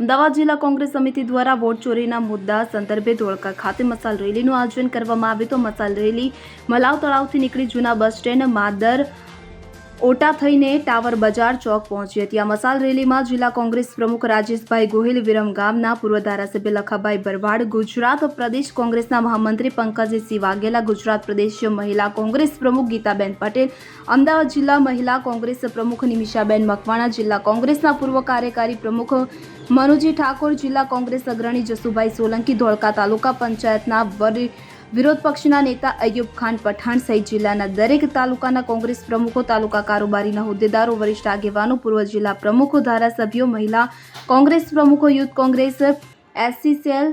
અમદાવાદ જિલ્લા કોંગ્રેસ સમિતિ દ્વારા વોટ ચોરીના મુદ્દા સંદર્ભે ધોળકા ખાતે મસાલ રેલીનું આયોજન કરવામાં આવ્યું તો મસાલ રેલી મલાવ તળાવથી નીકળી જૂના બસ સ્ટેન્ડ, માદર ઓટા થઈને ટાવર બજાર ચોક પહોંચી હતી. આ મસાલ રેલીમાં જિલ્લા કોંગ્રેસ પ્રમુખ રાજેશભાઈ ગોહિલ વિરમ ગામના પૂર્વ ધારાસભ્ય લખાભાઈ ભરવાડ ગુજરાત પ્રદેશ કોંગ્રેસના મહામંત્રી પંકજસિંહ વાઘેલા ગુજરાત પ્રદેશ મહિલા કોંગ્રેસ પ્રમુખ ગીતાબેન પટેલ, અમદાવાદ જિલ્લા મહિલા કોંગ્રેસ પ્રમુખ નિમિષાબેન મકવાણા, જિલ્લા કોંગ્રેસના પૂર્વ કાર્યકારી પ્રમુખ મનુજી ઠાકોર, જિલ્લા કોંગ્રેસ અગ્રણી જસુભાઈ સોલંકી, ધોળકા તાલુકા પંચાયતના વડી વિરોધ પક્ષના નેતા અયુબ ખાન પઠાણ સહિત જિલ્લાના દરેક તાલુકાના કોંગ્રેસ પ્રમુખો તાલુકા કારોબારીના હોદ્દેદારો વરિષ્ઠ આગેવાનો પૂર્વ જિલ્લા પ્રમુખો ધારાસભ્યો મહિલા Congress પ્રમુખો youth Congress SC cell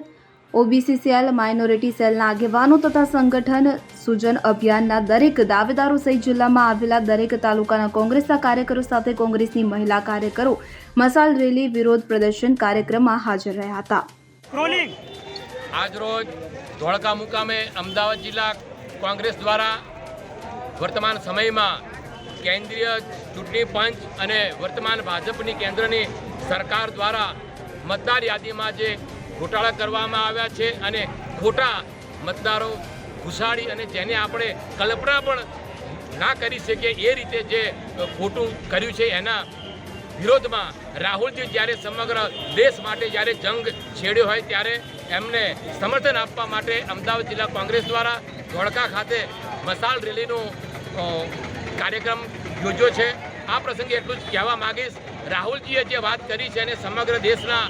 OBC cell minority સેલના આગેવાનો તથા સંગઠન સૂજન અભિયાનના દરેક દાવેદારો સહિત જિલ્લામાં આવેલા દરેક તાલુકાના કોંગ્રેસના કાર્યકરો સાથે કોંગ્રેસની મહિલા કાર્યકરો મસાલ રેલી વિરોધ પ્રદર્શન કાર્યક્રમમાં હાજર રહ્યા હતા. આજરોજ ધોળકા મુકામે અમદાવાદ જિલ્લા કોંગ્રેસ દ્વારા વર્તમાન સમયમાં કેન્દ્રીય ચૂંટણી પંચ અને વર્તમાન ભાજપની કેન્દ્રની સરકાર દ્વારા મતદાર યાદીમાં જે ઘોટાળા કરવામાં આવ્યા છે અને ખોટા મતદારો ઘુસાડી અને જેને આપણે કલ્પના પણ ના કરી શકીએ એ રીતે જે ખોટું કર્યું છે એના વિરોધમાં રાહુલજી જ્યારે સમગ્ર દેશ માટે જ્યારે જંગ છેડ્યો હોય ત્યારે એમને સમર્થન આપવા માટે અમદાવાદ જિલ્લા કોંગ્રેસ દ્વારા ધોળકા ખાતે મસાલ રેલીનો કાર્યક્રમ યોજ્યો છે. આ પ્રસંગે એટલું જ કહેવા માગીશ, રાહુલજીએ જે વાત કરી છે એને સમગ્ર દેશના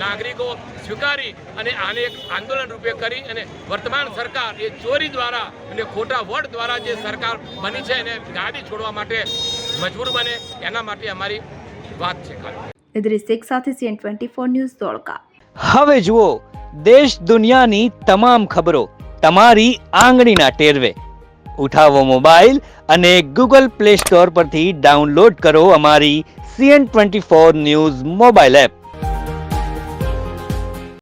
નાગરિકો સ્વીકારી અને આને એક આંદોલન રૂપે કરી અને વર્તમાન સરકાર એ ચોરી દ્વારા અને ખોટા વોટ દ્વારા જે સરકાર બની છે એને ગાડી છોડવા માટે મજબૂર બને. એના માટે અમારી વાત છે ઇદ્રિસ શેખ સાથે CN twenty four news Dholka. હવે જુઓ દેશ દુનિયાની તમામ ખબરો તમારી આંગળીના ટેરવે. ઉઠાવો મોબાઈલ અને ગૂગલ પ્લે સ્ટોર પરથી ડાઉનલોડ કરો અમારી CN twenty four news mobile app.